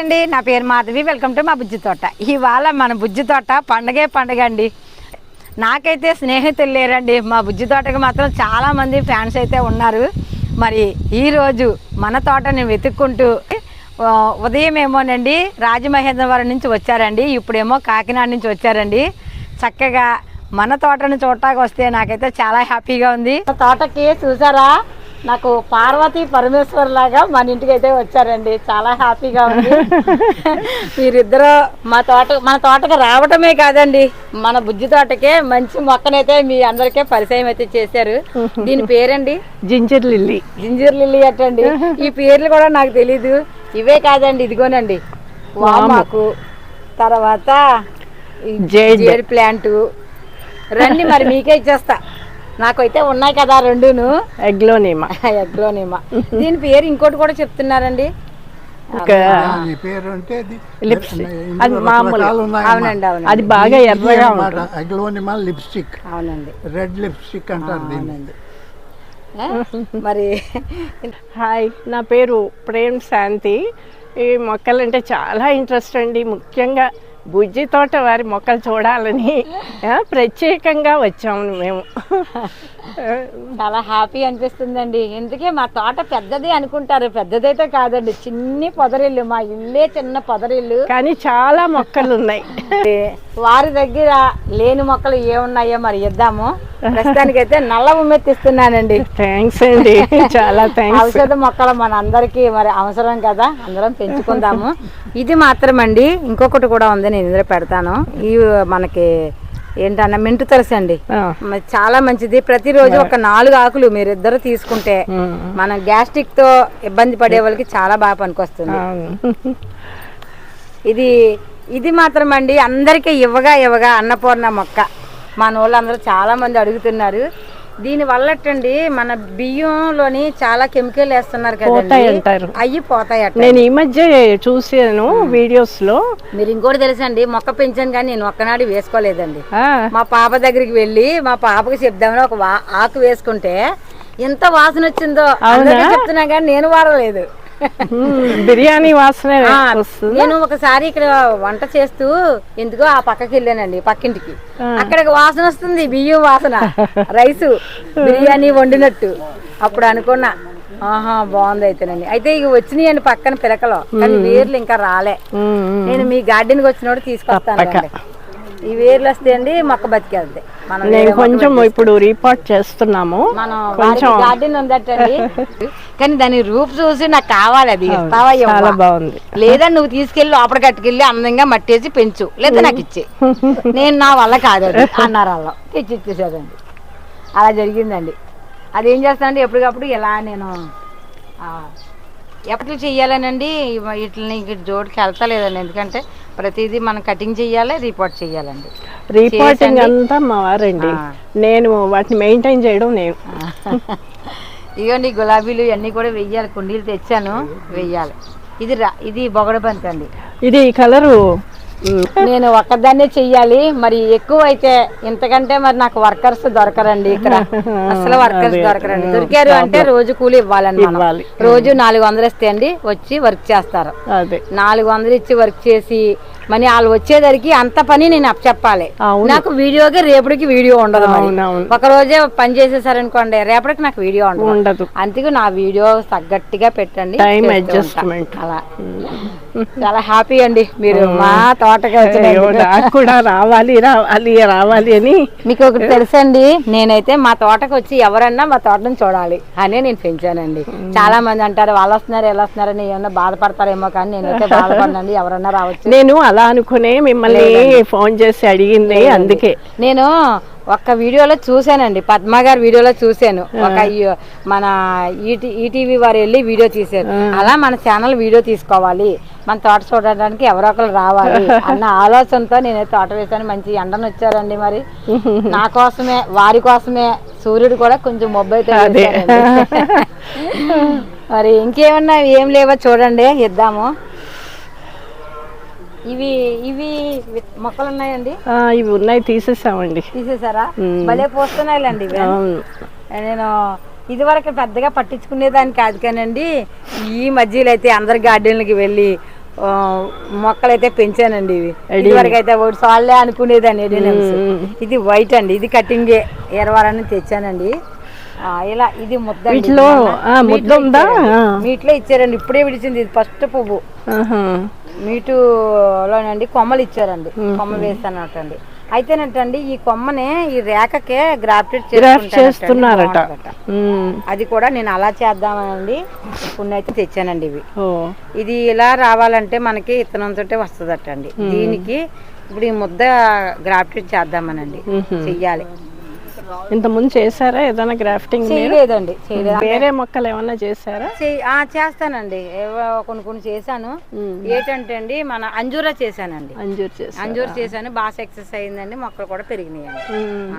అండి నా పేరు మాధవి వెల్కమ్ టు మా బుజ్జి తోట. ఇవాళ మన బుజ్జి తోట పండగే పండగ అండి. నాకైతే స్నేహితులు లేరండి మా బుజ్జి తోటకి మాత్రం చాలామంది ఫ్యాన్స్ అయితే ఉన్నారు. మరి ఈరోజు మన తోటని వెతుక్కుంటూ ఉదయం ఏమోనండి రాజమహేంద్రవరం నుంచి వచ్చారండి. ఇప్పుడేమో కాకినాడ నుంచి వచ్చారండి. చక్కగా మన తోటను చూడటానికి వస్తే నాకైతే చాలా హ్యాపీగా ఉంది. తోటకి చూసారా? నాకు పార్వతి పరమేశ్వర్ లాగా మన ఇంటికి అయితే వచ్చారండి. చాలా హ్యాపీగా ఉంది. మీరిద్దరూ మా తోట మన తోటకి రావటమే కాదండి. మన బుజ్జి తోటకే మంచి మొక్కనైతే మీ అందరికీ పరిచయం అయితే చేశారు. దీని పేరండి? Ginger lily. జింజర్ లిల్లీ అట్టండి. ఈ పేర్లు కూడా నాకు తెలీదు. ఇవే కాదండి ఇదిగోనండి. వామాకు తర్వాత. Jade plant. రండి మరి మీకే ఇచ్చేస్తా. నాకైతే ఉన్నాయి కదా రెండును. ఎగ్లోనేమా. ఎగ్లోనేమా. దీని పేరు ఇంకోటి కూడా చెప్తున్నారండి. ఒక ఈ పేరు అంటే అది లిప్స్టిక్. ఇందులో అది మామూలు. అవునండి అవునండి. అది బాగా ఎర్రగా అగ్లోనిమా లిప్స్టిక్. అవునండి. రెడ్ లిప్స్టిక్ అంటారు అవునండి? మరి హాయ్ నా పేరు ప్రేమ్ శాంతి. ఈ మొక్కలంటే చాలా ఇంట్రెస్ట్ అండి. ముఖ్యంగా బుజ్జి తోట వారి మొక్కలు చూడాలని ప్రత్యేకంగా వచ్చాము మేము. చాలా హ్యాపీ అనిపిస్తుందండి. ఎందుకే మా తోట పెద్దది అనుకుంటారు. పెద్దదైతే కాదండి. చిన్ని పొదరిల్లు మా ఇల్లే చిన్న పొదరిల్లు. కానీ చాలా మొక్కలు ఉన్నాయి. వారి దగ్గర లేని మొక్కలు ఏమున్నాయో మరి ఇద్దాము. ప్రస్తుతానికైతే నల్ల ఉమ్మెత్తిస్తున్నానండి. థ్యాంక్స్ అండి. చాలా థ్యాంక్స్ ఔషధ మొక్కలు మన అందరికీ మరి అవసరం కదా. అందరం పెంచుకుందాము. ఇది మాత్రం అండి ఇంకొకటి కూడా ఉంది. నేను ఇందులో పెడతాను. ఇవి మనకి ఏంటన్నా మెంటు తులసి అండి చాలా మంచిది. ప్రతిరోజు ఒక నాలుగు ఆకులు మీరు ఇద్దరు తీసుకుంటే మన గ్యాస్ట్రిక్తో ఇబ్బంది పడే వాళ్ళకి చాలా బాగా పనికొస్తుంది. ఇది ఇది మాత్రం అండి అందరికీ ఇవ్వగా ఇవ్వగా అన్నపూర్ణ మొక్క. మన వాళ్ళందరూ చాలా మంది అడుగుతున్నారు. దీని వల్లటండి మన బియ్యంలోని చాలా కెమికల్ వేస్తున్నారు పోతాయి కదండి అంటారు. అయ్యి పోతాయట నేను ఈ మధ్య చూసాను వీడియోస్లో మీరు ఇంకోటి తెలుసండి మొక్క పెంచాను కానీ నేను ఒక్కనాడు వేసుకోలేదండి. మా పాప దగ్గరికి వెళ్ళి మా పాపకి చెప్దామని ఒక ఆకు వేసుకుంటే ఎంత వాసన వచ్చిందో చెప్తున్నా కానీ నేను వాడలేదు. బిర్యానీ వాసన నేను ఒకసారి ఇక్కడ వంట చేస్తూ ఎందుకో ఆ పక్కకి వెళ్ళానండి పక్కింటికి. అక్కడ వాసన వస్తుంది బియ్యం వాసన. రైసు బిర్యానీ వండినట్టు. అప్పుడు అనుకున్నా ఆహా బాగుంది అయితేనండి. అయితే ఇక వచ్చినాయండి పక్కన పిలకలు కానీ వేర్లు ఇంకా రాలే. నేను మీ గార్డెన్కి వచ్చినప్పుడు తీసుకొస్తాను ఈ వేర్లు వస్తాయండి మొక్క బతికేద్ది మనం నేను మొక్క కొంచెం ఇప్పుడు రీపార్ట్ చేస్తున్నాము. గార్డెన్ ఉందటండి. కానీ దాని రూపు చూసి నాకు కావాలి అది. చాలా? బాగుంది. లేదా నువ్వు తీసుకెళ్ళి లోపల కట్టుకెళ్ళి అందంగా మట్టేసి పెంచు. లేదా నాకు ఇచ్చే. నేను నా వల్ల కాదు అన్నారు వాళ్ళు తెచ్చి ఇచ్చేసేదండి. అలా జరిగిందండి. అదేం చేస్తానండి ఎప్పటికప్పుడు ఇలా నేను ఎప్పటి చెయ్యాలనండి? వీటిని జోడికి వెళ్తలేదండి. ఎందుకంటే ప్రతిదీ మనం కటింగ్ చెయ్యాలి రిపోర్ట్ చెయ్యాలండి. రీపార్టింగ్ అంతా మా వారండి. నేను వాటిని మెయింటైన్ చేయడం నేను. ఇవన్నీ గులాబీలు ఇవన్నీ కూడా వెయ్యాలి. కుండీలు తెచ్చాను వెయ్యాలి. ఇది రా ఇది బొగడబంతి అండి ఇది కలరు నేను ఒక్కదాన్నే చెయ్యాలి. మరి ఎక్కువ అయితే ఇంతకంటే మరి నాకు వర్కర్స్ దొరకరండి ఇక్కడ. అసలు వర్కర్స్ దొరకరండి. దొరికారు అంటే రోజు కూలి ఇవ్వాలండి మనం. రోజు నాలుగు వందలు ఇస్తే అండి వచ్చి వర్క్ చేస్తారు. నాలుగు వందలు ఇచ్చి వర్క్ చేసి మరి వాళ్ళు వచ్చేసరికి అంత పని నేను చెప్పాలి. అవును. నాకు వీడియోకి రేపటికి వీడియో ఉండదు ఒక రోజే పని చేసేసారనుకోండి రేపటికి నాకు వీడియో ఉండదు. అందుకే నా వీడియో తగ్గట్టుగా పెట్టండి. అలా. చాలా హ్యాపీ అండి. మీరు మా తోటకి. నాకు కూడా రావాలి రావాలి రావాలి అని. మీకు ఒకటి తెలుసండి నేనైతే మా తోటకు వచ్చి ఎవరన్నా మా తోటను చూడాలి అనే నేను పెంచానండి. చాలా మంది అంటారు వాళ్ళు వస్తున్నారు ఎలా వస్తున్నారని ఏమన్నా బాధపడతారేమో కానీ నేనైతే బాధపడినండి ఎవరన్నా రావచ్చు. నేను అలా అనుకునే మిమ్మల్ని ఫోన్ చేసి అడిగింది అందుకే. నేను ఒక్క వీడియోలో చూశానండి పద్మ గారి వీడియోలో చూశాను. ఒక మన ఈటీ ఈటీవీ వారు వెళ్ళి వీడియో తీశారు. అలా మన ఛానల్ వీడియో తీసుకోవాలి మన తోట చూడడానికి ఎవరో ఒకరు రావాలి అన్న ఆలోచనతో నేను తోట వేసాను మంచి ఎండను వచ్చారండి మరి. నా కోసమే వారి కోసమే సూర్యుడు కూడా కొంచెం మొబ్బు అయితే అదే. వేశారండి. మరి ఇంకేమన్నా ఏం లేవో చూడండి ఇద్దాము. ఇవి ఇవి మొక్కలు ఉన్నాయండి ఇవి ఉన్నాయి తీసేసామండి. తీసేసారా. భలే పోస్తున్నాయిలండి నేను ఇదివరకు పెద్దగా పట్టించుకునేదాన్ని కాదు కానండి ఈ మధ్యలో అయితే అందరి గార్డెన్లకి వెళ్ళి మొక్కలైతే పెంచానండి ఇవి. ఇదివరకు అయితే ఒకటి సాల్లే అనుకునేదాన్ని. ఇది వైట్ అండి ఇది కటింగ్ ఎరవాలని తెచ్చానండి. ఇలా ఇది ముద్ద. వీటిలో, ముద్ద ఉందా? మీట్లో ఇచ్చారండి. ఇప్పుడే విడిచింది ఇది ఫస్ట్ పువ్వు. మీటులోనండి కొమ్మలు ఇచ్చారండి. కొమ్మ వేస్తానటండి అయితేనటండి ఈ కొమ్మని ఈ రేఖకే గ్రాఫ్టెడ్ గ్రాఫ్ట్ చేస్తున్నారట. అది కూడా నేను అలా చేద్దామనండి. కొన్ని అయితే తెచ్చానండి ఇవి. ఇది ఇలా రావాలంటే మనకి ఇత్తనంతో వస్తుందట అండి దీనికి ఇప్పుడు ఈ ముద్ద గ్రాఫ్టెడ్ చేద్దామనండి. చెయ్యాలి. ఇంత ముందు చేశారా? ఏదైనా గ్రాఫ్టింగ్ చేయలేదండి చేయలేదు. వేరే మొక్కలు ఏమన్నా చేశారా? చేస్తానండి. కొన్ని కొన్ని చేశాను. ఏంటంటే అండి మన అంజూరా చేశానండి. అంజూర్ చేశారు? అంజూరు చేశాను. బాగా సక్సెస్ అయిందండి. మొక్కలు కూడా పెరిగినాయండి. ఉమ్.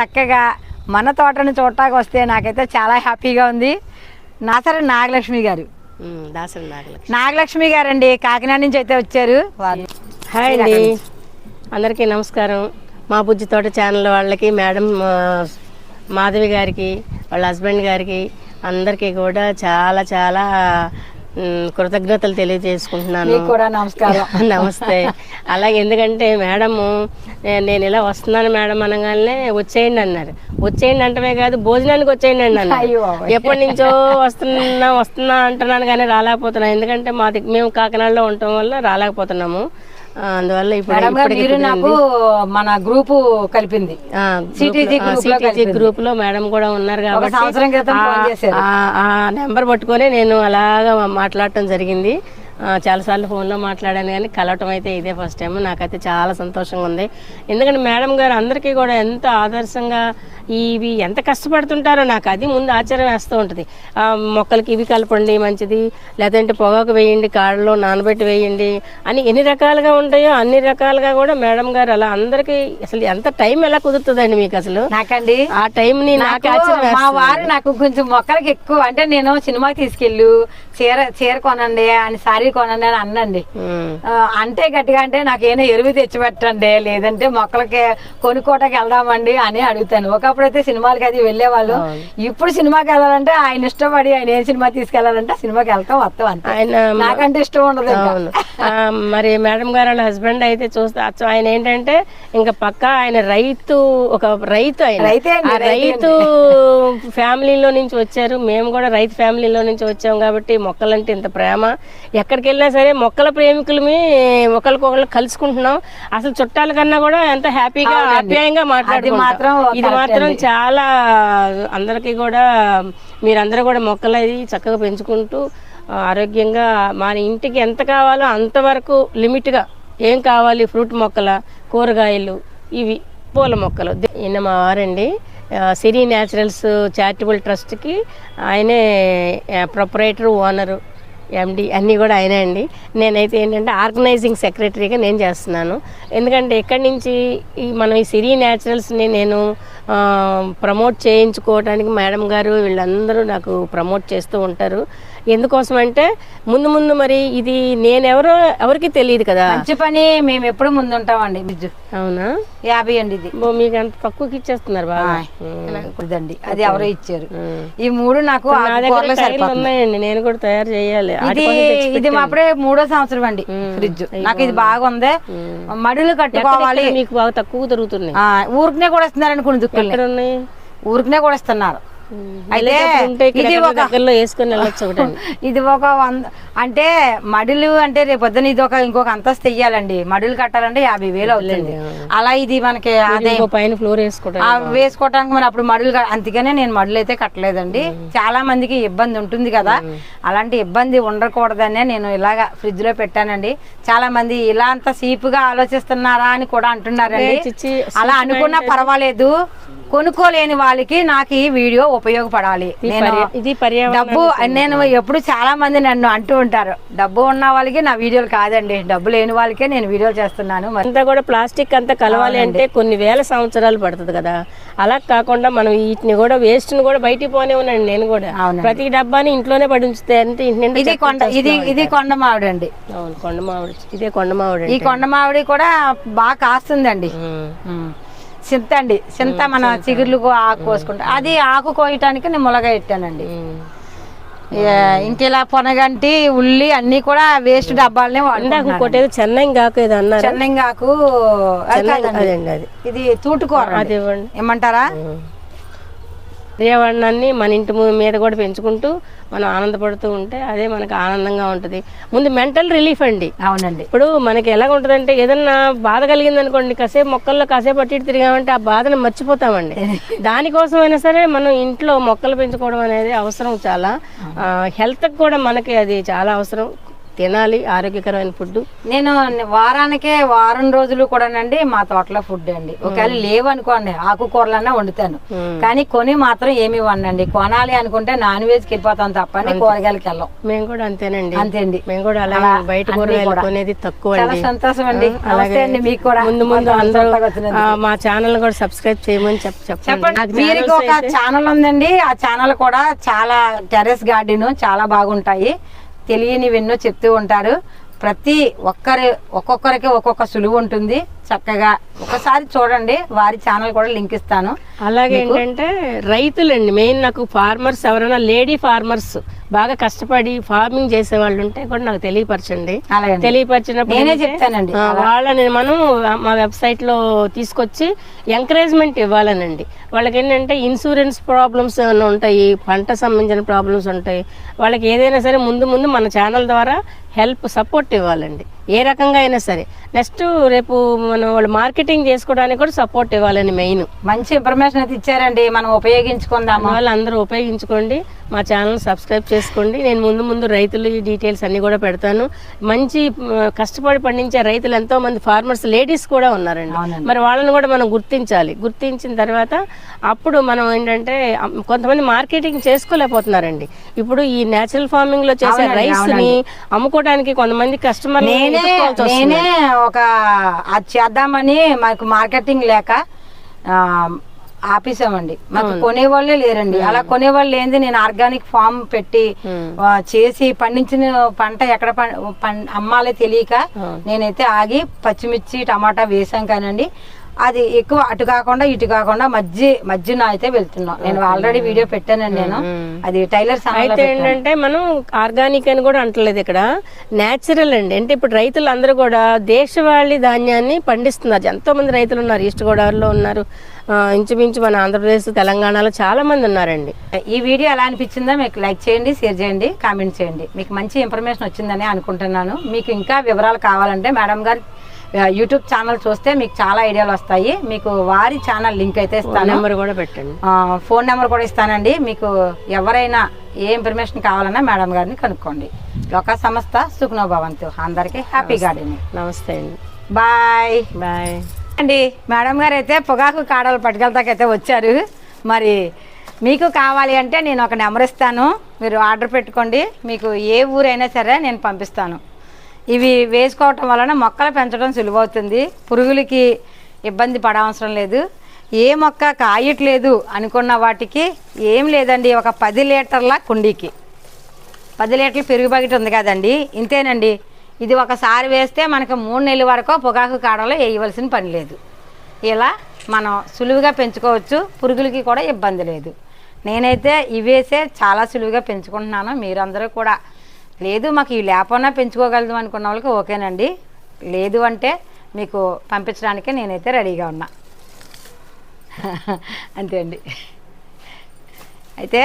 చక్కగా మన తోటను చూడటానికి వస్తే నాకైతే చాలా హ్యాపీగా ఉంది. నా సరే నాగలక్ష్మి గారు. దాసరి నాగల నాగలక్ష్మి గారండి కాకినాడ నుంచి అయితే వచ్చారు. హాయ్ అండి. అందరికీ నమస్కారం. మా బుజ్జి తోట ఛానల్ వాళ్ళకి మేడం మాధవి గారికి వాళ్ళ హస్బెండ్ గారికి అందరికీ కూడా చాలా చాలా కృతజ్ఞతలు తెలియజేసుకుంటున్నాను. కూడా నమస్కారం. నమస్తే. అలాగే ఎందుకంటే మేడము నేను ఇలా వస్తున్నాను మేడం అనగానే వచ్చేయండి అన్నారు. వచ్చేయండి అంటమే కాదు భోజనానికి వచ్చేయండి అన్నారు. బాబోయ్. ఎప్పటి నుంచో వస్తున్నా వస్తున్నా అంటున్నాను కానీ రాలేకపోతున్నాను. ఎందుకంటే మాది మేము కాకినాడలో ఉండటం వల్ల రాలేకపోతున్నాము. అందువల్ల ఇప్పుడు నాకు మన గ్రూపు కలిపింది. CTG గ్రూప్ లో- మేడం కూడా ఉన్నారు కాబట్టి ఆ- నెంబర్ పట్టుకొని నేను అలాగా మాట్లాడటం జరిగింది. చాలాసార్లు ఫోన్లో మాట్లాడాను కానీ కలవటం అయితే ఇదే ఫస్ట్ టైం నాకైతే చాలా సంతోషంగా ఉంది. ఎందుకంటే మేడం గారు అందరికీ కూడా ఎంత ఆదర్శంగా ఇవి ఎంత కష్టపడుతుంటారో నాకు అది ముందు ఆశ్చర్యం వేస్తూ ఉంటుంది. మొక్కలకి ఇవి కలపండి మంచిది. లేదంటే పొగాకు వేయండి కాళ్ళలో నానబెట్టి వేయండి అని ఎన్ని రకాలుగా ఉంటాయో అన్ని రకాలుగా కూడా మేడం గారు అలా అందరికీ అసలు ఎంత టైం ఎలా కుదురుతుందండి మీకు అసలు? నాకండి. ఆ టైంని నాకు ఆశ్చర్యం మా. వారు నాకు కొంచెం మొక్కలకి ఎక్కువ అంటే నేను సినిమాకి తీసుకెళ్ళు చీర చీర కొనండి అని సారీ కొనండి అని అన్నండి అంటే గట్టిగా అంటే నాకు ఏమైనా ఎరువు తెచ్చి పెట్టండి లేదంటే మొక్కలకి కొనుక్కోటకి వెళ్దామండి అని అడుగుతాను. ఒకప్పుడైతే సినిమాలకి అది వెళ్ళేవాళ్ళు. ఇప్పుడు సినిమాకి వెళ్ళాలంటే ఆయన ఇష్టపడి ఆయన ఏం సినిమా తీసుకెళ్ళాలంటే సినిమాకి వెళ్తాం వస్తాం అంతే. ఆయన నాకంటే ఇష్టం ఉండదు మరి మేడం గారు వాళ్ళ హస్బెండ్ అయితే చూస్తే అచ్చం ఆయన ఏంటంటే ఇంకా పక్క ఆయన రైతు ఒక రైతు ఆయన. రైతే ఫ్యామిలీలో నుంచి వచ్చారు. మేము కూడా రైతు ఫ్యామిలీలో నుంచి వచ్చాం కాబట్టి మొక్కలంటే ఇంత ప్రేమ. ఎక్కడికి వెళ్ళినా సరే మొక్కల ప్రేమికులమే ఒకరికొకరు కలుసుకుంటున్నాం. అసలు చుట్టాల కన్నా కూడా ఎంత హ్యాపీగా ఆప్యాయంగా మాట్లాడుకుంటాం. మాత్రం ఇది మాత్రం. చాలా అందరికీ కూడా మీరందరూ కూడా మొక్కలు అది చక్కగా పెంచుకుంటూ ఆరోగ్యంగా మన ఇంటికి ఎంత కావాలో అంతవరకు లిమిట్గా ఏం కావాలి? ఫ్రూట్ మొక్కల కూరగాయలు ఇవి పూల మొక్కలు. ఈయన మా వారండి. సిరి న్యాచురల్స్ చారిటబుల్ ట్రస్ట్కి ఆయనే ప్రొపరేటర్ ఓనరు. ఎండి అన్నీ కూడా ఆయనే అండి. నేనైతే ఏంటంటే ఆర్గనైజింగ్ సెక్రటరీగా నేను చేస్తున్నాను. ఎందుకంటే ఎక్కడి నుంచి ఈ మనం ఈ సిరి న్యాచురల్స్ని నేను ప్రమోట్ చేయించుకోవడానికి మేడం గారు వీళ్ళందరూ నాకు ప్రమోట్ చేస్తూ ఉంటారు. ఎందుకోసం అంటే ముందు ముందు మరి ఇది నేనెవరో ఎవరికి తెలియదు కదా. మంచి పని మేము ఎప్పుడు ముందు ఉంటామండి అవునా? యాభై అండి ఇది. మీకు అంత తక్కువకి ఇచ్చేస్తున్నారు బాగా. ఇదండి అది ఎవరో ఇచ్చారు. ఈ మూడు నాకు ఉన్నాయండి నేను కూడా తయారు చేయాలి. ఇది ఇది అప్పుడే మూడో సంవత్సరం అండి ఫ్రిడ్జ్. నాకు ఇది బాగుంది. మడులు కట్టుకోవాలి. మీకు బాగా తక్కువ దొరుకుతున్నాయి? ఊరికనే కూడా ఇస్తున్నారండి కొన్ని ఉన్నాయి ఊరికనే కూడా ఇస్తున్నారు. అయితే ఇది ఒక దగ్గరలో వేసుకొని వెళ్ళొచ్చు ఒకటి ఇది ఒక వంద అంటే మడులు అంటే రేపు పొద్దున ఇది ఒక ఇంకొక అంతస్తు తెయ్యాలండి మడులు కట్టాలంటే యాభై వేలు అవుతుంది. అలా ఇది మనకి అదే పైన ఫ్లోర్ వేసుకోవడం ఆ వేసుకోవటానికి మరి అప్పుడు మడులు అందుకనే నేను మడులు అయితే కట్టలేదండి. చాలా మందికి ఇబ్బంది ఉంటుంది కదా. అలాంటి ఇబ్బంది ఉండకూడదనే నేను ఇలాగా ఫ్రిడ్జ్లో పెట్టానండి. చాలా మంది ఇలా అంత సీపుగా ఆలోచిస్తున్నారా అని కూడా అంటున్నారండి. అలా అనుకున్నా పర్వాలేదు. కొనుక్కోలేని వాళ్ళకి నాకు ఈ వీడియో ఉపయోగపడాలి. ఇది నేను డబ్బు నేను ఎప్పుడు చాలా మంది నన్ను అంటూ ఉంటారు. డబ్బు ఉన్న వాళ్ళకి నా వీడియోలు కాదండి. డబ్బు లేని వాళ్ళకే నేను వీడియోలు చేస్తున్నాను. అంతా కూడా ప్లాస్టిక్ అంతా కలవాలి అంటే కొన్ని వేల సంవత్సరాలు పడుతుంది కదా. అలా కాకుండా మనం వీటిని కూడా వేస్ట్ని కూడా బయటికి పోనే ఉన్నాను నేను కూడా. ప్రతి డబ్బాని ఇంట్లోనే పడి ఉంచితే అంటే ఇది కొండ ఇది ఇది కొండ మామిడి అండి అవును కొండ మామిడి ఇదే కొండ మామిడి ఈ కొండ మామిడి కూడా బాగా కాస్తుందండి. చింత అండి. చింత మన చిగుర్లు ఆకు కోసుకుంటా. అది ఆకు కోయటానికి నేను ములగ పెట్టానండి ఇలా పొనగంటి ఉల్లి అన్ని కూడా వేస్ట్ డబ్బాలనే ఇందాక వాడుకుంటున్నాను ఇంకోటి ఏదో చెన్నై కాకు ఏదో అన్నారు చెన్నంగాకు ఇది తూటుకూర అది. ఇవ్వండి. ఏమంటారా? పర్యావరణాన్ని మన ఇంటి మీద కూడా పెంచుకుంటూ మనం ఆనందపడుతూ ఉంటే అదే మనకు ఆనందంగా ఉంటుంది. ముందు మెంటల్ రిలీఫ్ అండి. అవునండి. ఇప్పుడు మనకి ఎలా ఉంటుందంటే ఏదన్నా బాధ కలిగింది అనుకోండి కాసేపు మొక్కల్లో కాసేపు ఇటు తిరిగామంటే ఆ బాధను మర్చిపోతామండి. దానికోసం అయినా సరే మనం ఇంట్లో మొక్కలు పెంచుకోవడం అనేది అవసరం చాలా. హెల్త్ కూడా మనకి అది చాలా అవసరం. తినాలి ఆరోగ్యకరమైన ఫుడ్. నేను వారానికే వారం రోజులు కూడానండి మా తోటలో ఫుడ్ అండి. ఒకవేళ లేవు అనుకోండి ఆకుకూరలన్నా వండుతాను. కానీ కొని మాత్రం ఏమి వండండి. కొనాలి అనుకుంటే నాన్ వెజ్కి వెళ్ళిపోతాం తప్పని కూరగాయలకి వెళ్ళం. మేము కూడా అంతేనండి. అంతే అండి మేము కూడా అలా బయట కూరగాయలు. కొనేది తక్కువ చాలా సంతోషం అండి నమస్తే అండి మీకు కూడా. ముందు ముందు అందరూ మా ఛానల్ కూడా సబ్స్క్రైబ్ చేయమని చెప్ చెప్పండి. channels ఒక ఛానల్ ఉందండి. ఆ ఛానల్ కూడా చాలా టెర్రస్ గార్డెన్ చాలా బాగుంటాయి. తెలియనివెన్నో చెప్తూ ఉంటారు. ప్రతి ఒక్కరి ఒక్కొక్కరికి ఒక్కొక్క సులువు ఉంటుంది. చక్కగా ఒకసారి చూడండి వారి ఛానల్ కూడా లింక్ ఇస్తాను అలాగే ఏంటంటే రైతులండి మెయిన్ నాకు ఫార్మర్స్ ఎవరైనా లేడీ ఫార్మర్స్ బాగా కష్టపడి ఫార్మింగ్ చేసే వాళ్ళు ఉంటే కూడా నాకు తెలియపరచండి. తెలియపరిచినప్పుడు నేనే చెప్తానండి. వాళ్ళని మనం మా వెబ్సైట్లో తీసుకొచ్చి ఎంకరేజ్మెంట్ ఇవ్వాలనండి వాళ్ళకి ఏంటంటే ఇన్సూరెన్స్ ప్రాబ్లమ్స్ ఏమైనా ఉంటాయి పంట సంబంధించిన ప్రాబ్లమ్స్ ఉంటాయి వాళ్ళకి ఏదైనా సరే ముందు ముందు మన ఛానల్ ద్వారా హెల్ప్ సపోర్ట్ ఇవ్వాలండి ఏ రకంగా అయినా సరే. నెక్స్ట్ రేపు మనం వాళ్ళు మార్కెటింగ్ చేసుకోవడానికి కూడా సపోర్ట్ ఇవ్వాలని మెయిన్ మంచి ఇన్ఫర్మేషన్ అయితే ఇచ్చారండి. మనం ఉపయోగించుకుందాము. వాళ్ళు అందరూ ఉపయోగించుకోండి. మా ఛానల్ సబ్స్క్రైబ్ చేసుకోండి. నేను ముందు ముందు రైతులు డీటెయిల్స్ అన్ని కూడా పెడతాను. మంచి కష్టపడి పండించే రైతులు ఎంతో మంది ఫార్మర్స్ లేడీస్ కూడా ఉన్నారండి. మరి వాళ్ళని కూడా మనం గుర్తించాలి. గుర్తించిన తర్వాత అప్పుడు మనం ఏంటంటే కొంతమంది మార్కెటింగ్ చేసుకోలేకపోతున్నారండి. ఇప్పుడు ఈ నేచురల్ ఫార్మింగ్లో చేసే రైస్ని అమ్ముకోవడానికి కొంతమంది కస్టమర్ నేనే నేనే ఒక అది చేద్దామని మాకు మార్కెటింగ్ లేక ఆ, ఆపేసామండి. మాకు కొనేవాళ్ళే లేరండి. అలా కొనేవాళ్ళు ఏంది నేను ఆర్గానిక్ ఫామ్ పెట్టి ఆ, చేసి పండించిన పంట ఎక్కడ అమ్మాలో తెలియక నేనైతే ఆగి పచ్చిమిర్చి టమాటా వేసాం కానండి. అది ఎక్కువ అటు కాకుండా ఇటు కాకుండా మధ్య మధ్యన అయితే వెళ్తున్నాం. నేను ఆల్రెడీ వీడియో పెట్టానండి నేను. అది టైలర్ అయితే ఏంటంటే మనం ఆర్గానిక్ అని కూడా అంటలేదు ఇక్కడ. నేచురల్ అండి. అంటే ఇప్పుడు రైతులు అందరూ కూడా దేశవాళీ ధాన్యాన్ని పండిస్తున్నారు. ఎంతో మంది రైతులు ఉన్నారు. ఈస్ట్ గోదావరిలో ఉన్నారు. ఇంచుమించు మన ఆంధ్రప్రదేశ్ తెలంగాణలో చాలా మంది ఉన్నారండి. ఈ వీడియో ఎలా అనిపించిందో మీకు లైక్ చేయండి షేర్ చేయండి కామెంట్ చేయండి. మీకు మంచి ఇన్ఫర్మేషన్ వచ్చిందని అనుకుంటున్నాను. మీకు ఇంకా వివరాలు కావాలంటే మేడం గారి యూట్యూబ్ ఛానల్ చూస్తే మీకు చాలా ఐడియాలు వస్తాయి. మీకు వారి ఛానల్ లింక్ అయితే ఇస్తాను. నెంబర్ కూడా పెట్టండి. ఫోన్ నెంబర్ కూడా ఇస్తానండి. మీకు ఎవరైనా ఏ ఇన్ఫర్మేషన్ కావాలన్నా మేడం గారిని కనుక్కోండి. లోక సంస్థ సుఖ్నో భవంతు. అందరికీ హ్యాపీ గార్డెనింగ్ నమస్తే అండి. బాయ్ బాయ్ అండి మేడం గారు అయితే పొగాకు కాడలు పట్టుకెళ్తాకైతే వచ్చారు. మరి మీకు కావాలి అంటే నేను ఒక నెంబర్ ఇస్తాను. మీరు ఆర్డర్ పెట్టుకోండి. మీకు ఏ ఊరైనా సరే నేను పంపిస్తాను. ఇవి వేసుకోవటం వలన మొక్కలు పెంచడం సులువవుతుంది. పురుగులకి ఇబ్బంది పడవసరం లేదు. ఏ మొక్క కాయట్లేదు అనుకున్న వాటికి ఏం లేదండి. ఒక పది లీటర్ల కుండీకి. పది లీటర్లు పెరుగు బకెట్ ఉంది కదండి. ఇంతేనండి. ఇది ఒకసారి వేస్తే మనకు మూడు నెలల వరకు పొగాకు కాడలో వేయవలసిన పని లేదు. ఇలా మనం సులువుగా పెంచుకోవచ్చు. పురుగులకి కూడా ఇబ్బంది లేదు. నేనైతే ఇవేసే చాలా సులువుగా పెంచుకుంటున్నాను. మీరందరూ కూడా లేదు మాకు ఈ లేకపోయినా పెంచుకోగలదు అనుకున్న వాళ్ళకి ఓకేనండి. లేదు అంటే మీకు పంపించడానికే నేనైతే రెడీగా ఉన్నా. అంతే అండి. అయితే